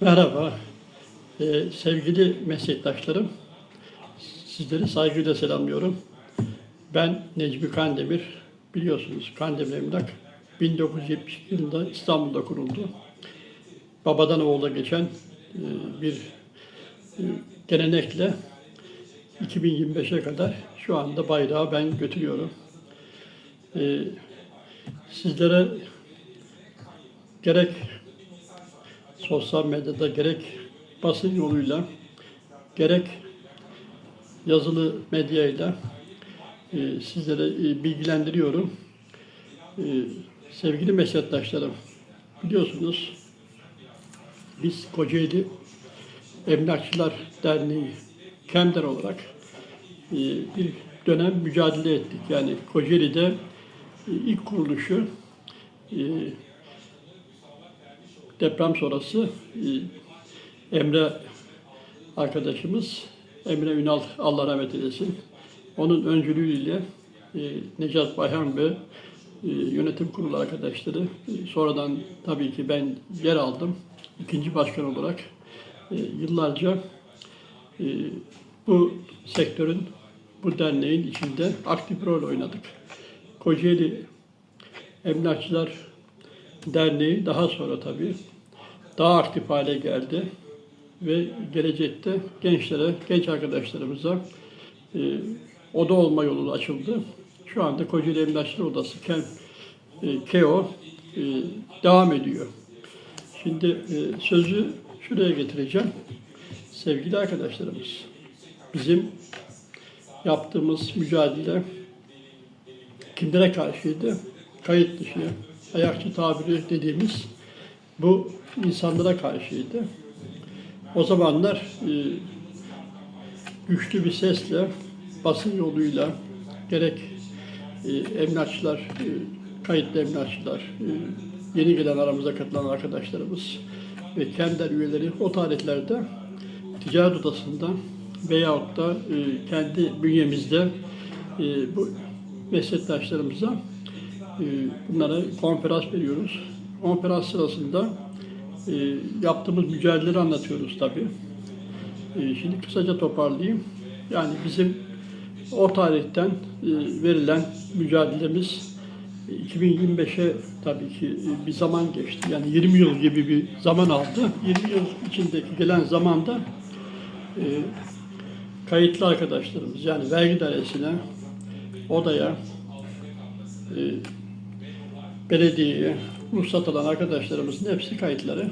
Merhaba, Ee, sevgili meslektaşlarım. Sizleri saygıyla selamlıyorum. Ben Necmi Kandemir. Biliyorsunuz Kandemir Emlak 1970 yılında İstanbul'da kuruldu. Babadan oğula geçen e, bir e, gelenekle 2025'e kadar şu anda bayrağı ben götürüyorum. Ee, Sizlere gerek sosyal medyada gerek basın yoluyla gerek yazılı medyayla e, sizlere e, bilgilendiriyorum. E, sevgili meslektaşlarım, biliyorsunuz biz Kocaeli Emlakçılar Derneği Kemder olarak e, bir dönem mücadele ettik. Yani Kocaeli'de e, ilk kuruluşu e, deprem sonrası e, Emre arkadaşımız, Emre Ünal Allah rahmet eylesin. Onun öncülüğüyle e, Necat Bayhan ve e, yönetim kurulu arkadaşları sonradan tabii ki ben yer aldım. ikinci başkan olarak yıllarca bu sektörün, bu derneğin içinde aktif rol oynadık. Kocaeli Emlakçılar Derneği daha sonra tabii daha aktif hale geldi ve gelecekte gençlere, genç arkadaşlarımıza e, oda olma yolu açıldı. Şu anda Kocaeli Emlakçılar Odası KEM, e, KEO e, devam ediyor. Şimdi e, sözü şuraya getireceğim. Sevgili arkadaşlarımız, bizim yaptığımız mücadele kimlere karşıydı? Kayıt dışı, ayakçı tabiri dediğimiz bu insanlara karşıydı. O zamanlar e, güçlü bir sesle, basın yoluyla gerek e, emlakçılar, e, kayıtlı emlakçılar, e, yeni gelen aramıza katılan arkadaşlarımız ve kender üyeleri o tarihlerde ticaret odasında veyahut da e, kendi bünyemizde e, bu meslektaşlarımıza bunlara konferans veriyoruz. Konferans sırasında e, yaptığımız mücadeleleri anlatıyoruz tabii. E, şimdi kısaca toparlayayım. Yani bizim o tarihten e, verilen mücadelemiz e, 2025'e tabii ki bir zaman geçti. Yani 20 yıl gibi bir zaman aldı. 20 yıl içindeki gelen zamanda kayıtlı arkadaşlarımız yani vergi dairesine, odaya, belediyeye ruhsat alan arkadaşlarımızın hepsi kayıtları